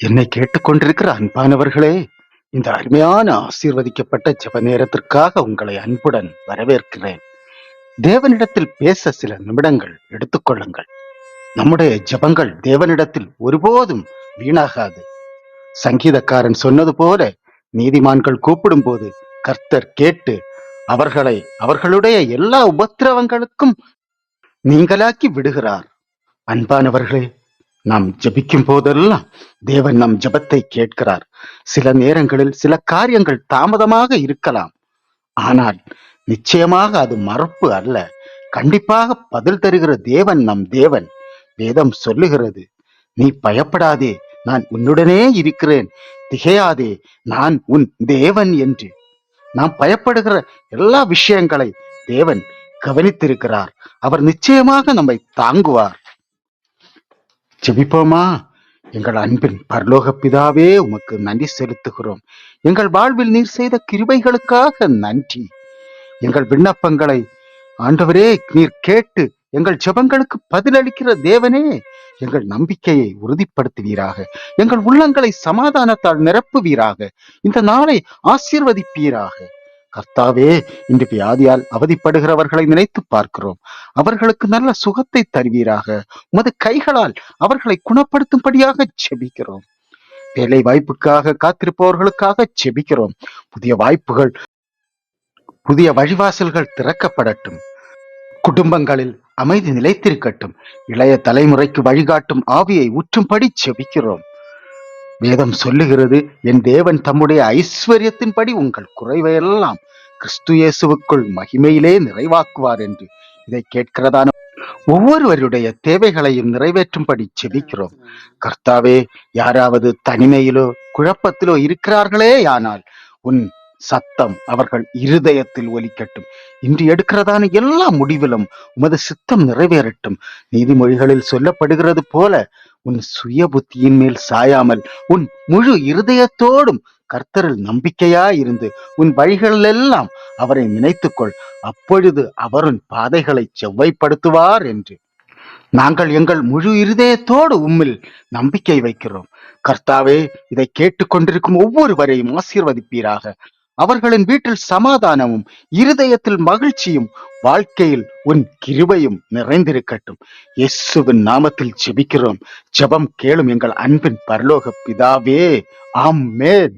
என்னை கேட்டுக்கொண்டிருக்கிற அன்பானவர்களே இந்த அருமையான ஆசீர்வதிக்கப்பட்ட ஜெப நேரத்திற்காக உங்களை அன்புடன் வரவேற்கிறேன். தேவனிடத்தில் பேச சில நிமிடங்கள் எடுத்துக்கொள்ளுங்கள் நம்முடைய ஜபங்கள் தேவனிடத்தில் ஒருபோதும் வீணாகாது. சங்கீதக்காரன் சொன்னது போல நீதிமான்கள் கூப்பிடும்போது கர்த்தர் கேட்டு அவர்களை அவர்களுடைய எல்லா உபத்திரவங்களுக்கும் நீங்களாக்கி விடுகிறார். அன்பானவர்களே நாம் ஜெபிக்கும் போதெல்லாம் தேவன் நம் ஜெபத்தை கேட்கிறார். சில நேரங்களில் சில காரியங்கள் தாமதமாக இருக்கலாம். ஆனால் நிச்சயமாக அது மறுப்பு அல்ல. கண்டிப்பாக பதில் தருகிற தேவன் நம் தேவன். வேதம் சொல்லுகிறது நீ பயப்படாதே நான் உன்னுடனே இருக்கிறேன். திகையாதே நான் உன் தேவன் என்று. நாம் பயப்படுகிற எல்லா விஷயங்களை தேவன் கவனித்திருக்கிறார். அவர் நிச்சயமாக நம்மை தாங்குவார். ஜெபிப்போமா? எங்கள் அன்பின் பரலோக பிதாவே உமக்கு நன்றி செலுத்துகிறோம். எங்கள் வாழ்வில் நீர் செய்த கிருபைகளுக்காக நன்றி. எங்கள் விண்ணப்பங்களை ஆண்டவரே நீர் கேட்டு எங்கள் ஜெபங்களுக்கு பதிலளிக்கிற தேவனே எங்கள் நம்பிக்கையை உறுதிப்படுத்துவீராக. எங்கள் உள்ளங்களை சமாதானத்தால் நிரப்புவீராக. இந்த நாளை ஆசீர்வதிப்பீராக. கர்த்தாவே இன்று வியாதியால் அவதிப்படுகிறவர்களை நினைத்து பார்க்கிறோம். அவர்களுக்கு நல்ல சுகத்தை தருவீராக. உமது கைகளால் அவர்களை குணப்படுத்தும்படியாக செபிக்கிறோம் வேலை வாய்ப்புக்காக காத்திருப்பவர்களுக்காக செபிக்கிறோம் புதிய வாய்ப்புகள் புதிய வழிவாசல்கள் திறக்கப்படட்டும். குடும்பங்களில் அமைதி நிலைத்திருக்கட்டும். இளைய தலைமுறைக்கு வழிகாட்டும் ஆவியை ஊற்றும்படி செபிக்கிறோம் வேதம் சொல்லுகிறது என் தேவன் தம்முடைய ஐஸ்வர்யத்தின்படி உங்கள் குறைவையெல்லாம் கிறிஸ்து இயேசுவுக்குள் மகிமையிலே நிறைவாக்குவார் என்று இதை கேட்கிறதான ஒவ்வொருவருடைய தேவைகளையும் நிறைவேற்றும்படி செபிக்கிறோம். கர்த்தாவே யாராவது தனிமையிலோ குழப்பத்திலோ இருக்கிறார்களே ஆனால் உன் சத்தம் அவர்கள் இருதயத்தில் ஒலிக்கட்டும். இன்று எடுக்கிறதான எல்லா முடிவிலும் உமது சித்தம் நிறைவேறட்டும். நீதிமொழிகளில் சொல்லப்படுகிறது போல உன் சுய புத்தியின் மேல் சாயாமல் உன் முழு இருதயத்தோடும் கர்த்தரில் நம்பிக்கையா இருந்து உன் வழிகளெல்லாம் அவரை நினைத்துக்கொள். அப்பொழுது அவரின் பாதைகளை செவ்வைப்படுத்துவார் என்று. நாங்கள் எங்கள் முழு இருதயத்தோடு உம்மில் நம்பிக்கை வைக்கிறோம். கர்த்தாவே இதை கேட்டுக்கொண்டிருக்கும் ஒவ்வொருவரையும் ஆசீர்வதிப்பீராக. அவர்களின் வீட்டில் சமாதானமும் இருதயத்தில் மகிழ்ச்சியும் வாழ்க்கையில் உன் கிருபையும் நிறைந்திருக்கட்டும். இயேசுவின் நாமத்தில் ஜெபிக்கிறோம். ஜெபம் கேளும் எங்கள் அன்பின் பரலோக பிதாவே. ஆமென்.